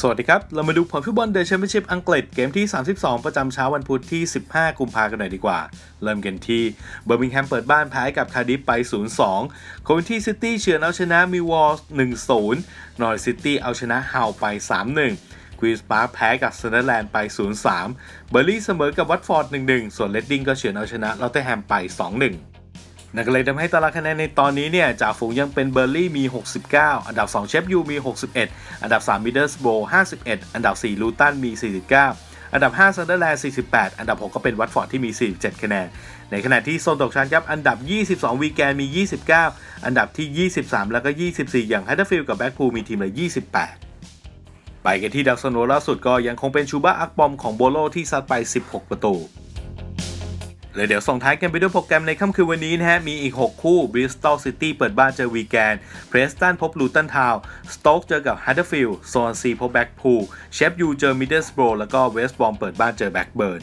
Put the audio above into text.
สวัสดีครับ เรามาดูผลฟุตบอลเดอะแชมเปี้ยนชิพอังกฤษเกมที่ 32 ประจำเช้าวันพุธที่ 15 กุมภาพันธ์กันหน่อยดีกว่า เริ่มกันที่เบอร์มิงแฮมเปิดบ้านแพ้กับคาร์ดิฟไป 0-2 โควินที่ซิตี้เฉือนเอาชนะมิวอล1-0 นอร์ซิตี้เอาชนะฮาวไป 3-1 ควีนส์ปาร์คแพ้กับเซนเดอร์แลนด์ไป 0-3 เบอร์ลี่เสมอกับวัตฟอร์ด 1-1 ส่วนเลดดิ้งก็เฉือนเอาชนะลอตเทแฮมไป 2-1 นั่นก็เลยทำให้ตารางคะแนนในตอนนี้เนี่ยจ่าฝูงยังเป็นเบอร์ลี่มี 69 อันดับ 2 เชฟยูมี 61 อันดับ 3 มิดเดิลสโบว์51 อันดับ 4 ลูตันมี 49 อันดับ 5 ซันเดอร์แลนด์ 48 อันดับ 6 ก็เป็นวัตฟอร์ดที่มี 47 คะแนน ในขณะที่โซนตกชั้นครับอันดับ 22 วีแกนมี 29 อันดับที่ 23 แล้วก็ 24 อย่างฮัตเตอร์ฟิลด์กับแบ็กพูลมีทีมละ 28ไปกันที่ดาวซันโวล่าสุดก็ยังคงเป็นชูบ้าอักบอมของโบโลที่ซัดไป 16 ประตู เลยเดี๋ยวส่งท้ายกันไปด้วยโปรแกรมในค่ำคืนวันนี้นะฮะ มีอีก 6 คู่ Bristol City เปิดบ้านเจอวีแกน เพรสตันพบลูตันทาวสโต๊กเจอกับฮัตเตอร์ฟิลด์ซนซีพบแบ็กพูลเชฟยูเจอมิดเดิลสโบรแล้วก็เวสต์บอมเปิดบ้านเจอแบ็กเบิร์น